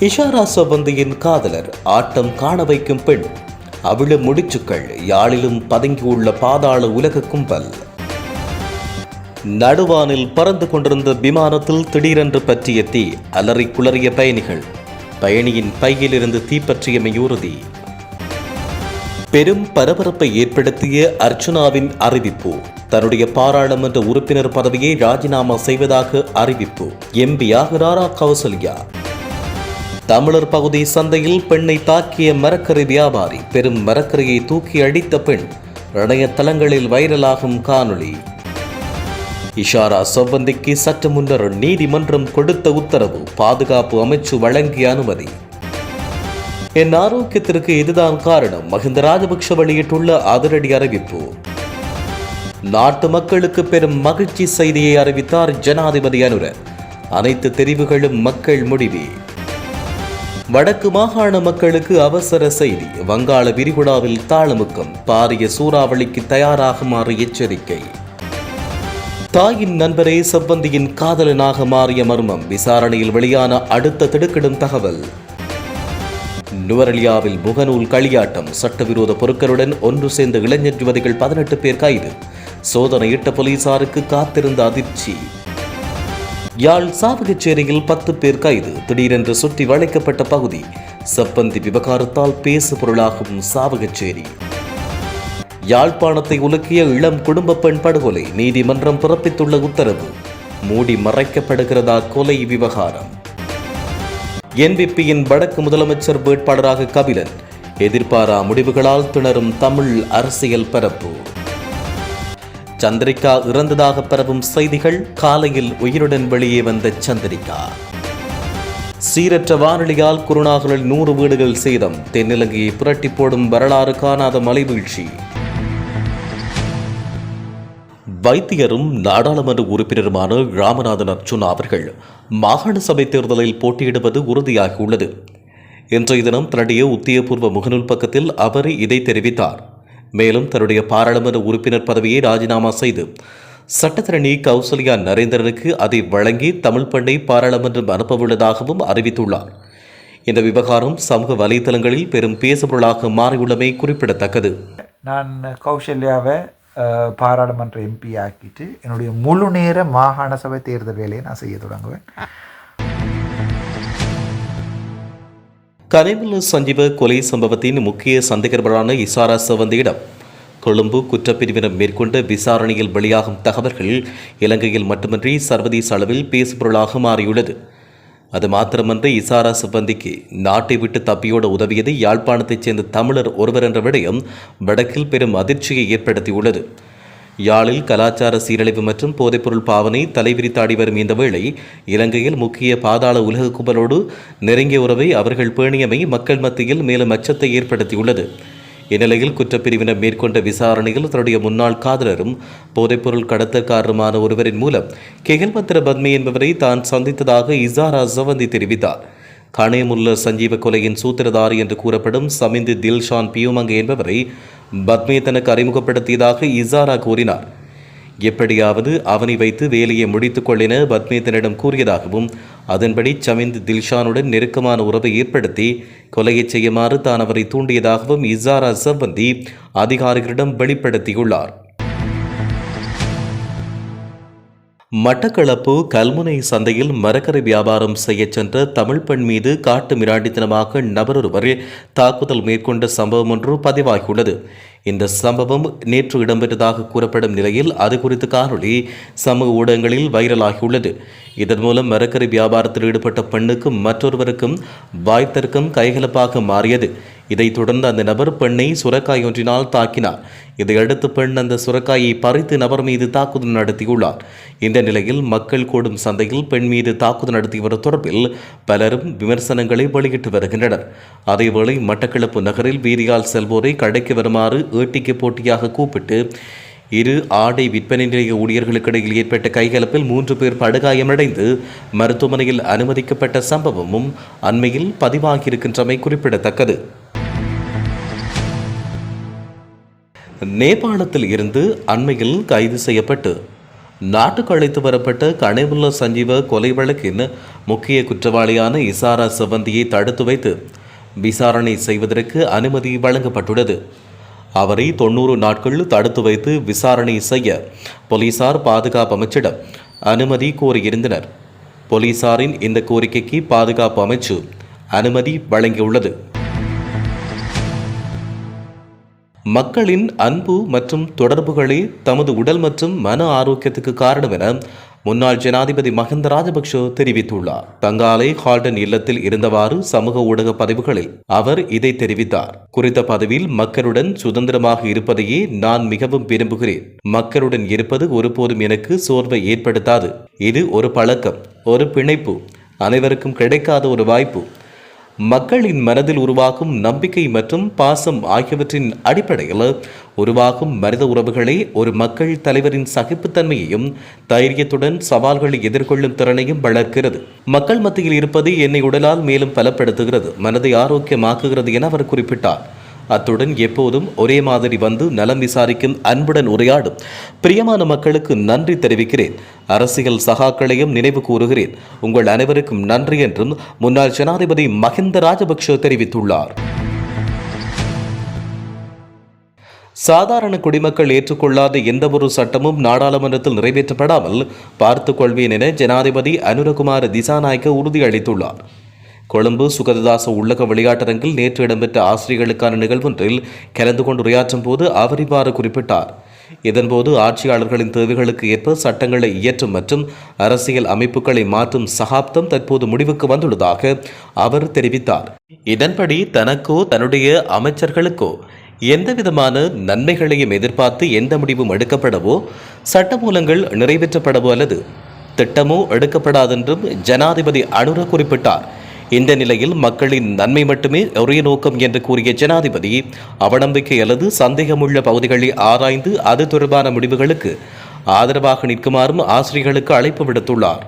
இஷாரா சபந்தியின் காதலர் ஆட்டம் காண வைக்கும் பெண். அவிழ முடிச்சுக்கள் யாழிலும் பதுங்கியுள்ள பாதாள உலக கும்பல். நடுவானில் பறந்து கொண்டிருந்த விமானத்தில் திடீரென்று பற்றிய தீ அலறி குளறிய பயணிகள். பயணியின் பையிலிருந்து தீப்பற்றியமை உறுதி பெரும் பரபரப்பை ஏற்படுத்திய அர்ச்சுனாவின் அறிவிப்பு. தன்னுடைய பாராளுமன்ற உறுப்பினர் பதவியை ராஜினாமா செய்வதாக அறிவிப்பு. எம்பி ஆகிறாரா கௌசல்யா. தமிழர் பகுதி சந்தையில் பெண்ணை தாக்கிய மரக்கறி வியாபாரி பெரும் மரக்கறியை தூக்கி அடித்த பெண் இணையதளங்களில் வைரலாகும் காணொளி. இஷாரா செவ்வந்திக்கு சற்று முன்னர் நீதிமன்றம் கொடுத்த உத்தரவு பாதுகாப்பு அமைச்சு வழங்கிய அனுமதி. என் ஆரோக்கியத்திற்கு இதுதான் காரணம் மஹிந்த ராஜபக்ஷ வெளியிட்டுள்ள அதிரடி அறிவிப்பு. நாட்டு மக்களுக்கு பெரும் மகிழ்ச்சி செய்தியை அறிவித்தார் ஜனாதிபதி அனுர அனைத்து தெரிவுகளும் மக்கள் முடிவே. வடக்கு மாகாண மக்களுக்கு அவசர செய்தி. வங்காள விரிகுடாவில் தாளமுக்கம். பாரிய சூறாவளிக்கு தயாராகுமாறு எச்சரிக்கை. தாயின் நண்பரே செவ்வந்தியின் காதலனாக மாறிய மர்மம். விசாரணையில் வெளியான அடுத்த திடுக்கிடும் தகவல். நுவரலியாவில் முகநூல் களியாட்டம். சட்டவிரோத பொருட்களுடன் ஒன்று சேர்ந்த இளைஞர் யுவதிகள் பதினெட்டு பேர் கைது. சோதனையிட்ட போலீசாருக்கு காத்திருந்த அதிர்ச்சி. யாழ் சாவகச்சேரியில் பத்து பேர் கைது. திடீரென்று சுற்றி வளைக்கப்பட்ட பகுதி செப்பந்தி விவகாரத்தால் பேசு பொருளாகும் சாவகச்சேரி. யாழ்ப்பாணத்தை உலுக்கிய இளம் குடும்ப பெண் படுகொலை நீதிமன்றம் பிறப்பித்துள்ள உத்தரவு. மூடி மறைக்கப்படுகிறதா கொலை விவகாரம். என்பிபியின் வடக்கு முதலமைச்சர் வேட்பாளராக கபிலன். எதிர்பாரா முடிவுகளால் திணறும் தமிழ் அரசியல் பரப்பு. சந்திரிகா இறந்ததாக பரவும் செய்திகள் காலையில் உயிருடன் வெளியே வந்த சந்திரிகா. சீரற்ற வானொலியால் குருணாகலில் நூறு வீடுகள் சேதம். தென்னிலங்கையை புரட்டி போடும் வரலாறு காணாத மலை வீழ்ச்சி வைத்தியரும் நாடாளுமன்ற உறுப்பினருமான ராமநாதன் அர்ச்சுனா அவர்கள் மாகாண சபை தேர்தலில் போட்டியிடுவது உறுதியாகியுள்ளது. இன்றைய தினம் தன்னுடைய உத்தியபூர்வ முகநூல் பக்கத்தில் அவர் இதை தெரிவித்தார். மேலும் தன்னுடைய பாராளுமன்ற உறுப்பினர் பதவியை ராஜினாமா செய்து சட்டத்தரணி கௌசல்யா நரேந்திரனுக்கு அதை வழங்கி தமிழ் பெண்ணை பாராளுமன்றம் அனுப்பவுள்ளதாகவும் அறிவித்துள்ளார். இந்த விவகாரம் சமூக வலைதளங்களில் பெரும் பேசுபொருளாக மாறியுள்ளமை குறிப்பிடத்தக்கது. நான் கௌசல்யாவை பாராளுமன்ற எம்பி ஆக்கிட்டு என்னுடைய முழு நேர மாகாண சபை தேர்தல் வேலையை நான் செய்ய தொடங்குவேன். கனைமுல்ல சஞ்சீவ கொலை சம்பவத்தின் முக்கிய சந்தேகபரான இசாரா சவந்தியிடம் கொழும்பு குற்றப்பிரிவினர் மேற்கொண்ட விசாரணையில் வெளியாகும் தகவல்கள் இலங்கையில் மட்டுமின்றி சர்வதேச அளவில் பேசுபொருளாக மாறியுள்ளது. அது மாத்திரமன்றி இசாரா சிப்பந்திக்கு நாட்டை விட்டு தப்பியோட உதவியது யாழ்ப்பாணத்தைச் சேர்ந்த தமிழர் ஒருவர் என்ற விடயம் வடக்கில் பெரும் அதிர்ச்சியை ஏற்படுத்தியுள்ளது. யாழில் கலாச்சார சீரழிவு மற்றும் போதைப்பொருள் பாவனை தலைவிரித்தாடி வரும் இந்த வேளை இலங்கையில் முக்கிய பாதாள உலக கும்பலோடு நெருங்கிய உறவை அவர்கள் பேணியமை மக்கள் மத்தியில் மேலும் அச்சத்தை ஏற்படுத்தியுள்ளது. இந்நிலையில் குற்றப்பிரிவினர் மேற்கொண்ட விசாரணையில் தன்னுடைய முன்னாள் காதலரும் போதைப்பொருள் கடத்தக்காரருமான ஒருவரின் மூலம் கெகல்பத்திர பத்மி என்பவரை தான் சந்தித்ததாக இசாரா ஜவந்தி தெரிவித்தார். கணேமுல்ல சஞ்சீவ கொலையின் சூத்திரதாரி என்று கூறப்படும் சமிந்து தில்ஷான் பியூமங்க என்பவரை பத்மே தனக்கு அறிமுகப்படுத்தியதாக இசாரா கூறினார். எப்படியாவது அவனை வைத்து வேலையை முடித்துக் கொள்ளென பத்மேதனிடம் கூறியதாகவும் அதன்படி சமிந்த் தில்ஷானுடன் நெருக்கமான உறவை ஏற்படுத்தி கொலையை செய்யுமாறு தான் அவரை தூண்டியதாகவும் இசாரா சம்பந்தி அதிகாரிகளிடம் வெளிப்படுத்தியுள்ளார். மட்டக்களப்பு கல்முனை சந்தையில் மரக்கரை வியாபாரம் செய்யச் சென்ற தமிழ் பெண் மீது காட்டு மிராண்டித்தனமாக நபரொருவர் தாக்குதல் மேற்கொண்ட சம்பவம் ஒன்று பதிவாகியுள்ளது. இந்த சம்பவம் நேற்று இடம்பெற்றதாக கூறப்படும் நிலையில் அது குறித்த காணொளி சமூக ஊடகங்களில் வைரலாகியுள்ளது. இதன் மூலம் மரக்கரை வியாபாரத்தில் ஈடுபட்ட பெண்ணுக்கும் மற்றொருவருக்கும் வாய்த்தர்க்கம் கைகலப்பாக மாறியது. இதைத் தொடர்ந்து அந்த நபர் பெண்ணை சுரக்காய் ஒன்றினால் தாக்கினார். இதையடுத்து பெண் அந்த சுரக்காயை பறித்து நபர் மீது தாக்குதல் நடத்தியுள்ளார். இந்த நிலையில் மக்கள் கூடும் சந்தையில் பெண் மீது தாக்குதல் நடத்தியவர் தொடர்பில் பலரும் விமர்சனங்களை வெளியிட்டு வருகின்றனர். அதேவேளை மட்டக்களப்பு நகரில் வீதியால் செல்வோரை கடைக்கு வருமாறு ஏட்டிக்கு போட்டியாக கூப்பிட்டு இரு ஆடை விற்பனை நிலைய ஊழியர்களுக்கிடையில் ஏற்பட்ட கைகலப்பில் மூன்று பேர் படுகாயமடைந்து மருத்துவமனையில் அனுமதிக்கப்பட்ட சம்பவமும் அண்மையில் பதிவாகியிருக்கின்றமை குறிப்பிடத்தக்கது. நேபாளத்தில் இருந்து அண்மையில் கைது செய்யப்பட்டு நாட்டுக்கு அழைத்து வரப்பட்ட கனேமுல்ல சஞ்சீவ கொலை வழக்கின் முக்கிய குற்றவாளியான இசாரா செவந்தியை தடுத்து வைத்து விசாரணை செய்வதற்கு அனுமதி வழங்கப்பட்டுள்ளது. அவரை தொண்ணூறு நாட்கள் தடுத்து வைத்து விசாரணை செய்ய போலீசார் பாதுகாப்பு அமைச்சிடம் அனுமதி கோரியிருந்தனர். போலீசாரின் இந்த கோரிக்கைக்கு பாதுகாப்பு அமைச்சு அனுமதி வழங்கியுள்ளது. மக்களின் அன்பு மற்றும் தொடர்புகளே தமது உடல் மற்றும் மன ஆரோக்கியத்துக்கு காரணம் என முன்னாள் ஜனாதிபதி மஹிந்த ராஜபக்ஷ தெரிவித்துள்ளார். தங்காலை ஹால்டன் இல்லத்தில் இருந்தவாறு சமூக ஊடக பதிவுகளில் அவர் இதை தெரிவித்தார். குறித்த பதிவில் மக்களுடன் சுதந்திரமாக இருப்பதையே நான் மிகவும் விரும்புகிறேன். மக்களுடன் இருப்பது ஒருபோதும் எனக்கு சோர்வை ஏற்படுத்தாது. இது ஒரு பழக்கம் ஒரு பிணைப்பு அனைவருக்கும் கிடைக்காத ஒரு வாய்ப்பு. மக்களின் மனதில் உருவாகும் நம்பிக்கை மற்றும் பாசம் ஆகியவற்றின் அடிப்படையில் உருவாகும் மனித உறவுகளே ஒரு மக்கள் தலைவரின் சகிப்புத்தன்மையையும் தைரியத்துடன் சவால்களை எதிர்கொள்ளும் திறனையும் வளர்க்கிறது. மக்கள் மத்தியில் இருப்பது என்னை உடலால் மேலும் பலப்படுத்துகிறது மனதை ஆரோக்கியமாக்குகிறது என அவர் குறிப்பிட்டார். அத்துடன் எப்போதும் ஒரே மாதிரி வந்து நலம் விசாரிக்கும் அன்புடன் உரையாடும் பிரியமான மக்களுக்கு நன்றி தெரிவிக்கிறேன். அரசியல் சகாக்களையும் நினைவு கூறுகிறேன். உங்கள் அனைவருக்கும் நன்றி என்றும் முன்னாள் ஜனாதிபதி மஹிந்த ராஜபக்ஷ தெரிவித்துள்ளார். சாதாரண குடிமக்கள் ஏற்றுக்கொள்ளாத எந்தவொரு சட்டமும் நாடாளுமன்றத்தில் நிறைவேற்றப்படாமல் பார்த்துக் கொள்வேன் என ஜனாதிபதி அனுரகுமார திசாநாயக்க உறுதியளித்துள்ளார். கொழும்பு சுகததாச உள்ளக விளையாட்டரங்கில் நேற்று இடம்பெற்ற ஆசிரியர்களுக்கான நிகழ்வொன்றில் கலந்து கொண்டு உரையாற்றும் போது அவர் இவ்வாறு குறிப்பிட்டார். இதன்போது ஆட்சியாளர்களின் தேவைகளுக்கு ஏற்ப சட்டங்களை இயற்றும் மற்றும் அரசியல் அமைப்புகளை மாற்றும் சகாப்தம் தற்போது முடிவுக்கு வந்துள்ளதாக அவர் தெரிவித்தார். இதன்படி தனக்கோ தன்னுடைய அமைச்சர்களுக்கோ எந்தவிதமான நன்மைகளையும் எதிர்பார்த்து எந்த முடிவும் எடுக்கப்படவோ சட்டமூலங்கள் நிறைவேற்றப்படவோ அல்லது திட்டமோ எடுக்கப்படாதென்றும் ஜனாதிபதி அனுர குறிப்பிட்டார். இந்த நிலையில் மக்களின் நன்மை மட்டுமே ஒரே நோக்கம் என்று கூறிய ஜனாதிபதி அவநம்பிக்கை அல்லது சந்தேகமுள்ள பகுதிகளை ஆராய்ந்து அது தொடர்பான முடிவுகளுக்கு ஆதரவாக நிற்குமாறும் ஆசிரியர்களுக்கு அழைப்பு விடுத்துள்ளார்.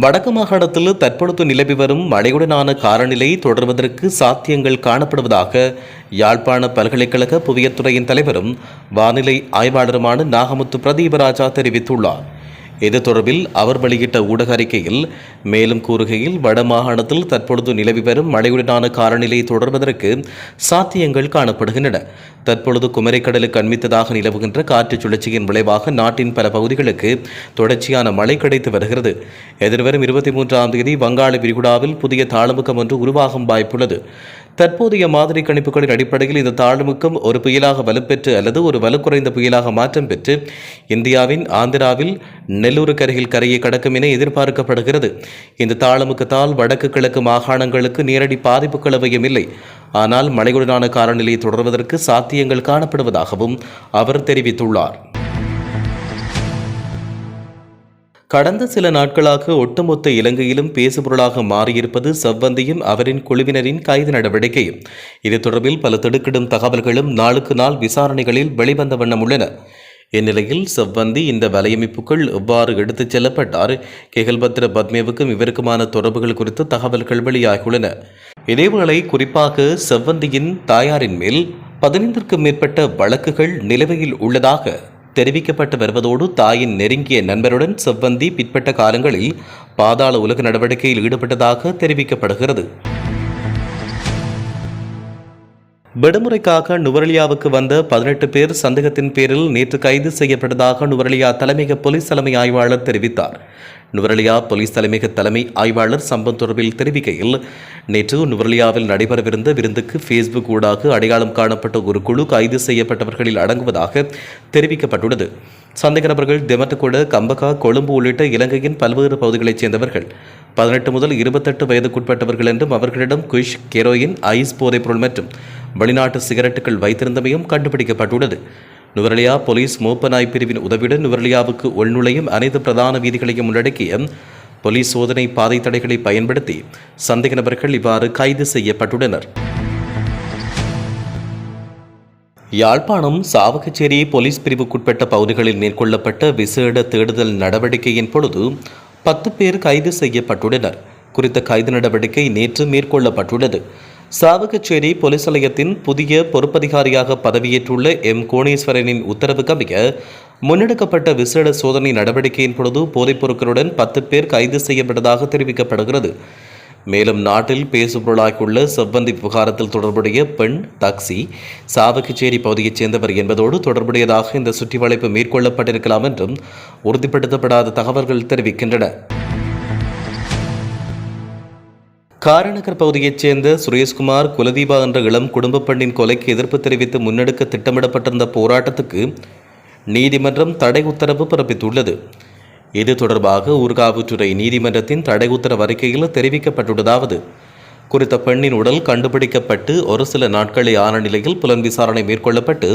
வடக்கு மாகாணத்தில் தற்பொழுது நிலவி வரும் மழையுடனான காலநிலை தொடர்வதற்கு சாத்தியங்கள் காணப்படுவதாக யாழ்ப்பாண பல்கலைக்கழக புவியத்துறையின் தலைவரும் வானிலை ஆய்வாளருமான நாகமுத்து பிரதீபராஜா தெரிவித்துள்ளார். இது தொடர்பில் அவர் வெளியிட்ட ஊடக அறிக்கையில் மேலும் கூறுகையில் வடமாகாணத்தில் தற்பொழுது நிலவி வரும் மழையுடனான காலநிலை தொடர்வதற்கு சாத்தியங்கள் காணப்படுகின்றன. தற்பொழுது குமரிக்கடலுக்கு அண்மித்ததாக நிலவுகின்ற காற்று சுழற்சியின் விளைவாக நாட்டின் பல பகுதிகளுக்கு தொடர்ச்சியான மழை கிடைத்து வருகிறது. எதிர்வரும் இருபத்தி மூன்றாம் தேதி வங்காள விரிகுடாவில் புதிய தாளமுகம் ஒன்று உருவாகும் வாய்ப்புள்ளது. தற்போதைய மாதிரி கணிப்புகளின் அடிப்படையில் இந்த தாழ்முக்கம் ஒரு புயலாக வலுப்பெற்று அல்லது ஒரு வலுக்குறைந்த புயலாக மாற்றம் பெற்று இந்தியாவின் ஆந்திராவில் நெல்லூருக்கு அருகில் கரையை கடக்கும் என எதிர்பார்க்கப்படுகிறது. இந்த தாளமுக்கத்தால் வடக்கு கிழக்கு மாகாணங்களுக்கு நேரடி பாதிப்புகளவையும் இல்லை. ஆனால் மழையுடனான காலநிலை தொடர்வதற்கு சாத்தியங்கள் காணப்படுவதாகவும் அவர் தெரிவித்துள்ளார். கடந்த சில நாட்களாக ஒட்டுமொத்த இலங்கையிலும் பேசுபொருளாக மாறியிருப்பது செவ்வந்தியும் அவரின் குழுவினரின் கைது நடவடிக்கையும் இது தொடர்பில் பல திடுக்கிடும் தகவல்களும் நாளுக்கு நாள் விசாரணைகளில் வெளிவந்த வண்ணம் உள்ளன. இந்நிலையில் செவ்வந்தி இந்த வலையமைப்புக்குள் எவ்வாறு எடுத்துச் செல்லப்பட்டார் கெகல்பத்ர பத்மேவுக்கும் இவருக்குமான தொடர்புகள் குறித்து தகவல்கள் வெளியாகியுள்ளன. இதேவேளை குறிப்பாக செவ்வந்தியின் தாயாரின் மேல் பதினைந்திற்கும் மேற்பட்ட வழக்குகள் நிலுவையில் உள்ளதாக தெரிவிக்கப்பட்டு வருவதோடு தாயின் நெருங்கிய நண்பருடன் செவ்வந்தி பிற்பட்ட காலங்களில் பாதாள உலக நடவடிக்கையில் ஈடுபட்டதாக தெரிவிக்கப்படுகிறது. விடுமுறைக்காக நுவரலியாவுக்கு வந்த பதினெட்டு பேர் சந்தேகத்தின் பேரில் நேற்று கைது செய்யப்பட்டதாக நுவரலியா தலைமையக போலீஸ் தலைமை ஆய்வாளர் தெரிவித்தார். நுவரலியா போலீஸ் தலைமையக தலைமை ஆய்வாளர் சம்பவம் தொடர்பில் தெரிவிக்கையில் நேற்று நுவரலியாவில் நடைபெறவிருந்த விருந்துக்கு ஃபேஸ்புக் ஊடாக அடையாளம் காணப்பட்ட ஒரு குழு கைது செய்யப்பட்டவர்களில் அடங்குவதாக தெரிவிக்கப்பட்டுள்ளது. சந்தேக நபர்கள் தெமட்டகுட கம்பகா கொழும்பு உள்ளிட்ட இலங்கையின் பல்வேறு பகுதிகளைச் சேர்ந்தவர்கள். பதினெட்டு முதல் இருபத்தெட்டு வயதுக்குட்பட்டவர்கள் என்றும் அவர்களிடம் குஷ் கெரோயின் ஐஸ் போதைப்பொருள் மற்றும் வெளிநாட்டு சிகரெட்டுகள் வைத்திருந்தமையும் கண்டுபிடிக்கப்பட்டுள்ளது. நுவரலியா போலீஸ் மூப்பனாய் பிரிவின் உதவியுடன் நுவரலியாவுக்கு உள்நுழையும் அனைத்து பிரதான வீதிகளையும் உள்ளடக்கிய போலீஸ் சோதனை பாதை தடைகளை பயன்படுத்தி சந்தேக நபர்கள் இவ்வாறு கைது செய்யப்பட்டுள்ளனர். யாழ்ப்பாணம் சாவகச்சேரி போலீஸ் பிரிவுக்குட்பட்ட பகுதிகளில் மேற்கொள்ளப்பட்ட விசேட தேடுதல் நடவடிக்கையின் பொழுது பத்து பேர் கைது செய்யப்பட்டுள்ளனர். குறித்த கைது நடவடிக்கை நேற்று மேற்கொள்ளப்பட்டுள்ளது. சாவகச்சேரி போலீஸ் நிலையத்தின் புதிய பொறுப்பதிகாரியாக பதவியேற்றுள்ள எம். கோணேஸ்வரனின் உத்தரவுக்கமைய முன்னெடுக்கப்பட்ட விசேட சோதனை நடவடிக்கையின் பொழுது போதைப் பொருட்களுடன் பத்து பேர் கைது செய்யப்பட்டதாக தெரிவிக்கப்படுகிறது. மேலும் நாட்டில் பேசுபொருளாகியுள்ள செவ்வந்தி விவகாரத்தில் தொடர்புடைய பெண் டாக்ஸி சாவகச்சேரி பகுதியைச் சேர்ந்தவர் என்பதோடு தொடர்புடையதாக இந்த சுற்றிவளைப்பு மேற்கொள்ளப்பட்டிருக்கலாம் என்றும் உறுதிப்படுத்தப்படாத தகவல்கள் தெரிவிக்கின்றன. காரநகர் பகுதியைச் சேர்ந்த சுரேஷ்குமார் குலதீபா என்ற இளம் குடும்ப பெண்ணின் கொலைக்கு எதிர்ப்பு தெரிவித்து முன்னெடுக்க திட்டமிடப்பட்டிருந்த போராட்டத்துக்கு நீதிமன்றம் தடை உத்தரவு பிறப்பித்துள்ளது. இது தொடர்பாக ஊர்காவுத்துறை நீதிமன்றத்தின் தடை உத்தரவு அறிக்கையில் தெரிவிக்கப்பட்டுள்ளதாவது குறித்த பெண்ணின் உடல் கண்டுபிடிக்கப்பட்டு ஒரு சில நாட்களே ஆன நிலையில் புலன் விசாரணை மேற்கொள்ளப்பட்டு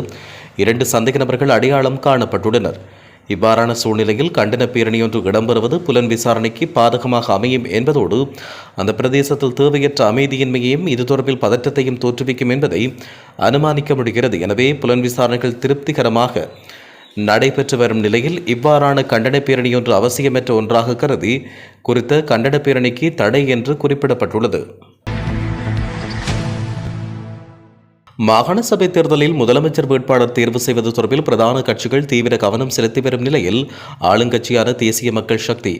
இரண்டு சந்தேக நபர்கள் அடையாளம் காணப்பட்டுள்ளனர். இவ்வாறான சூழ்நிலையில் கண்டன பேரணி ஒன்று இடம்பெறுவது புலன் விசாரணைக்கு பாதகமாக அமையும் என்பதோடு அந்த பிரதேசத்தில் தேவையற்ற அமைதியின்மையையும் இது தொடர்பில் பதற்றத்தையும் தோற்றுவிக்கும் என்பதை அனுமானிக்க முடிகிறது. எனவே புலன் விசாரணைகள் திருப்திகரமாக நடைபெற்று வரும் நிலையில் இவ்வாறான கண்டன பேரணி ஒன்று அவசியமற்ற ஒன்றாக கருதி குறித்த கண்டன பேரணிக்கு தடை என்று குறிப்பிடப்பட்டுள்ளது. மாகாண சபை தேர்தலில் முதலமைச்சர் வேட்பாளர் தேர்வு செய்வது தொடர்பில் பிரதான கட்சிகள் தீவிர கவனம் செலுத்தி வரும் நிலையில் ஆளுங்கட்சியான தேசிய மக்கள் சக்தி.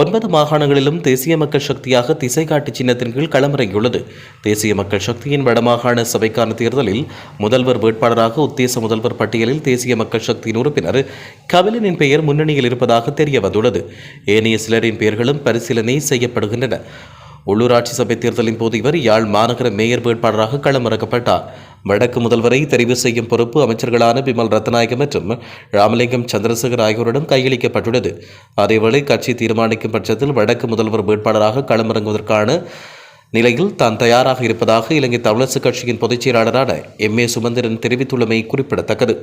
ஒன்பது மாகாணங்களிலும் தேசிய மக்கள் சக்தியாக திசைகாட்டி சின்னத்தின் கீழ் களமிறங்கியுள்ளது. தேசிய மக்கள் சக்தியின் வடமாகாண சபைக்கான தேர்தலில் முதல்வர் வேட்பாளராக உத்தேச முதல்வர் பட்டியலில் தேசிய மக்கள் சக்தியின் உறுப்பினர் கபிலனின் பெயர் முன்னணியில் இருப்பதாக தெரிய வந்துள்ளது ஏனைய சிலரின் பெயர்களும் பரிசீலனை செய்யப்படுகின்றன. உள்ளூராட்சி சபை தேர்தலின் போது இவர் யாழ் மாநகர மேயர் வேட்பாளராக களமிறக்கப்பட்டார். வடக்கு முதல்வரை தெரிவு செய்யும் பொறுப்பு அமைச்சர்களான பிமல் ரத்நாயகம் மற்றும் ராமலிங்கம் சந்திரசேகர் ஆகியோரிடம் கையளிக்கப்பட்டுள்ளது. அதேவேளை கட்சி தீர்மானிக்கும் பட்சத்தில் வடக்கு முதல்வர் வேட்பாளராக களமிறங்குவதற்கான நிலையில் தான் தயாராக இருப்பதாக இலங்கை தமிழரசுக் கட்சியின் பொதுச் செயலாளரான எம் ஏ சுமந்திரன் தெரிவித்துள்ளமை குறிப்பிடத்தக்கது.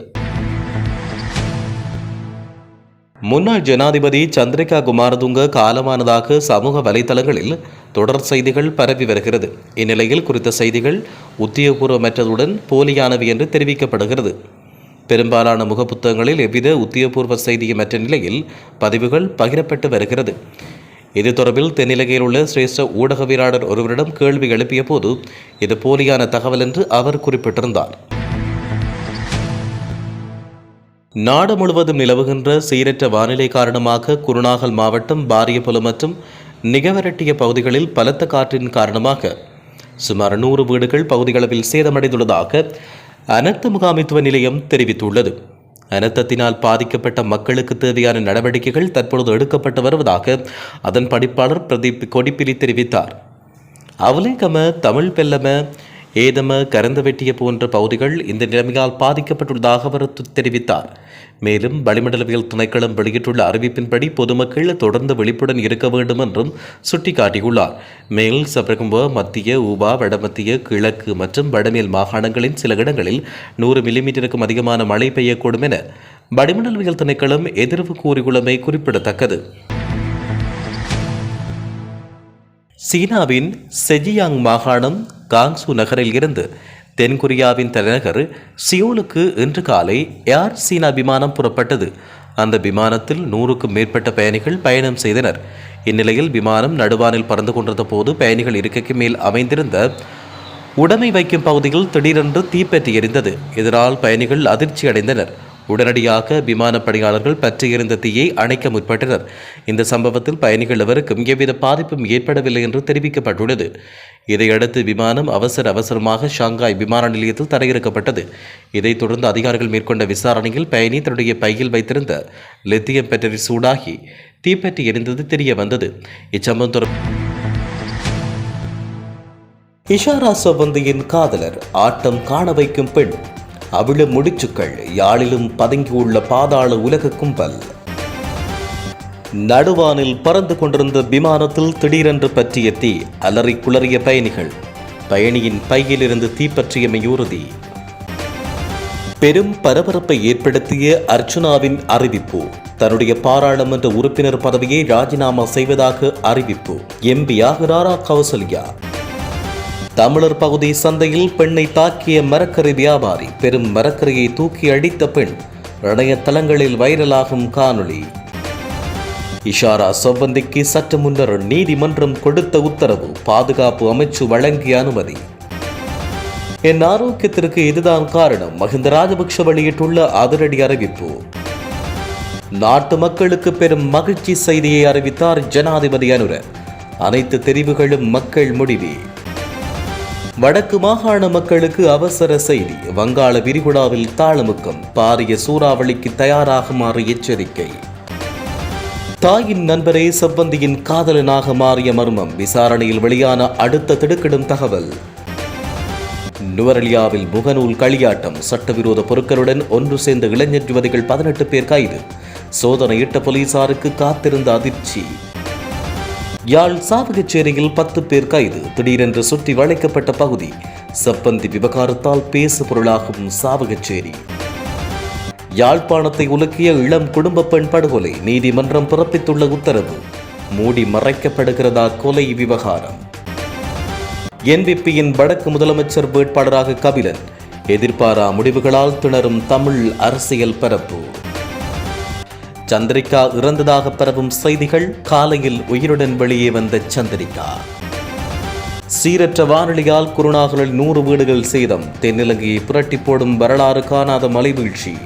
முன்னாள் ஜனாதிபதி சந்திரிகா குமாரதுங்க காலமானதாக சமூக வலைதளங்களில் தொடர் செய்திகள் பரவி வருகிறது. இந்நிலையில் குறித்த செய்திகள் உத்தியோகபூர்வமற்றதுடன் போலியானவை என்று தெரிவிக்கப்படுகிறது. பெரும்பாலான முகப்புத்தகங்களில் எவ்வித உத்தியோகபூர்வ செய்தியுமற்ற நிலையில் பதிவுகள் பகிரப்பட்டு வருகிறது. இது தொடர்பில் தென்னிலங்கையில் உள்ள சிரேஷ்ட ஊடகவியலாளர் ஒருவரிடம் கேள்வி எழுப்பிய போது இது போலியான தகவல் என்று அவர் குறிப்பிட்டிருந்தார். நாடு முழுவதும் நிலவுகின்ற சீரற்ற வானிலை காரணமாக குருநாகல் மாவட்டம் பாரியபுல மற்றும் நிகவரட்டிய பகுதிகளில் பலத்த காற்றின் காரணமாக சுமார் நூறு வீடுகள் பகுதிகளவில் சேதமடைந்துள்ளதாக அனர்த்த முகாமித்துவ நிலையம் தெரிவித்துள்ளது. அனர்த்தத்தினால் பாதிக்கப்பட்ட மக்களுக்கு தேவையான நடவடிக்கைகள் தற்பொழுது எடுக்கப்பட்டு வருவதாக அதன் படிப்பாளர் பிரதீப் கொடிப்பிலி தெரிவித்தார். அவலேகம தமிழ் பெல்லம ஏதம கரந்தவெட்டிய போன்ற பகுதிகள் இந்த நிலைமையால் பாதிக்கப்பட்டுள்ளதாக அவர் தெரிவித்தார். மேலும் வளிமண்டலவியல் திணைக்களம் வெளியிட்டுள்ள அறிவிப்பின்படி பொதுமக்கள் தொடர்ந்து விழிப்புடன் இருக்க வேண்டும் என்றும் சுட்டிக்காட்டியுள்ளார். மேல் சபரகம்ப மத்திய ஊபா வடமத்திய கிழக்கு மற்றும் வடமேல் மாகாணங்களின் சில இடங்களில் நூறு மில்லிமீட்டருக்கும் அதிகமான மழை பெய்யக்கூடும் என வளிமண்டலவியல் திணைக்களம் எதிர்வு கூறியுள்ளமை குறிப்பிடத்தக்கது. சீனாவின் செஜியாங் மாகாணம் காங்சு நகரில் இருந்து தென்கொரியாவின் தலைநகர் சியோலுக்கு இன்று காலை ஏர் சீனா விமானம் புறப்பட்டது. அந்த விமானத்தில் நூறுக்கும் மேற்பட்ட பயணிகள் பயணம் செய்தனர். இந்நிலையில் விமானம் நடுவானில் பறந்து கொண்டிருந்த போது பயணிகள் இருக்கைக்கு மேல் அமைந்திருந்த உடைமை வைக்கும் பகுதியில் திடீரென்று தீப்பற்றி எரிந்தது. இதனால் பயணிகள் அதிர்ச்சி அடைந்தனர். உடனடியாக விமான பணியாளர்கள் பற்றியிருந்த தீயை அணைக்க முற்பட்டனர். இந்த சம்பவத்தில் பயணிகள் எவருக்கும் எவ்வித பாதிப்பும் ஏற்படவில்லை என்று தெரிவிக்கப்பட்டுள்ளது. இதையடுத்து விமானம் அவசர அவசரமாக ஷாங்காய் விமான நிலையத்தில் தரையிறக்கப்பட்டது. இதைத் தொடர்ந்து அதிகாரிகள் மேற்கொண்ட விசாரணையில் பயணி தன்னுடைய பையில் வைத்திருந்த லித்தியம் பேட்டரி சூடாகி தீப்பற்றி எரிந்தது தெரிய வந்தது. இச்சம்பவம் தொடர்பு இஷாரா சவந்தியின் காதலர் ஆட்டம் காண வைக்கும் பெண். அவிழ முடிச்சுக்கள் யாழிலும் பதுங்கியுள்ள பாதாள உலக கும்பல். நடுவானில் பறந்து கொண்டிருந்த விமானத்தில் திடீரென்று பற்றிய தீ அலறி குளறிய பயணிகள். பயணியின் பையிலிருந்து தீப்பற்றியமை உறுதி பெரும் பரபரப்பை ஏற்படுத்திய அர்ச்சுனாவின் அறிவிப்பு. தன்னுடைய பாராளுமன்ற உறுப்பினர் பதவியை ராஜினாமா செய்வதாக அறிவிப்பு. எம்பி ஆகிறாரா கௌசல்யா. தமிழர் பகுதி சந்தையில் பெண்ணை தாக்கிய மரக்கறி வியாபாரி. பெரும் மரக்கறியை தூக்கி அடித்த பெண். இணையதளங்களில் வைரலாகும் காணொளி. இஷாரா செவ்வந்திக்கு சற்று முன்னர் நீதிமன்றம் கொடுத்த உத்தரவு பாதுகாப்பு அமைச்சு வழங்கிய அனுமதி. என் ஆரோக்கியத்திற்கு இதுதான் காரணம் மஹிந்த ராஜபக்ஷ வெளியிட்டுள்ள அதிரடி அறிவிப்பு. நாட்டு மக்களுக்கு பெரும் மகிழ்ச்சி செய்தியை அறிவித்தார் ஜனாதிபதி அனுர அனைத்து தெரிவுகளும் மக்கள் முடிவே. வடக்கு மாகாண மக்களுக்கு அவசர செய்தி வங்காள விரிகுடாவில் தாளமுக்கம் பாரிய சூறாவளிக்கு தயாராகுமாறு எச்சரிக்கை. தாயின் நண்பரே செவ்வந்தியின் காதலனாக மாறிய மர்மம் விசாரணையில் வெளியான அடுத்த திடுக்கிடும் தகவல். நுவரலியாவில் முகநூல் களியாட்டம் சட்டவிரோத பொருட்களுடன் ஒன்று சேர்ந்த இளைஞர் யுவதிகள் பதினெட்டு பேர் கைது. சோதனையிட்ட போலீசாருக்கு காத்திருந்த அதிர்ச்சி. யாழ் சாவகச்சேரியில் பத்து பேர் கைது. திடீரென்று சுற்றி வளைக்கப்பட்ட பகுதி. செப்பந்தி விவகாரத்தால் பேசு பொருளாகும் சாவகச்சேரி. யாழ்ப்பாணத்தை உலுக்கிய இளம் குடும்ப பெண் படுகொலை நீதிமன்றம் பிறப்பித்துள்ள உத்தரவு. மூடி மறைக்கப்படுகிறதா கொலை விவகாரம். என்பிபியின் வடக்கு முதலமைச்சர் வேட்பாளராக கபிலன். எதிர்பாரா முடிவுகளால் திணறும் தமிழ் அரசியல் பரப்பு. சந்திரிகா இறந்ததாக பரவும் செய்திகள் காலையில் உயிருடன் வெளியே வந்த சந்திரிகா. சீரற்ற வானொலியால் குருணாகலில் நூறு வீடுகள் சேதம். தென்னிலங்கையை புரட்டி போடும் வரலாறு காணாத மலைவீழ்ச்சி.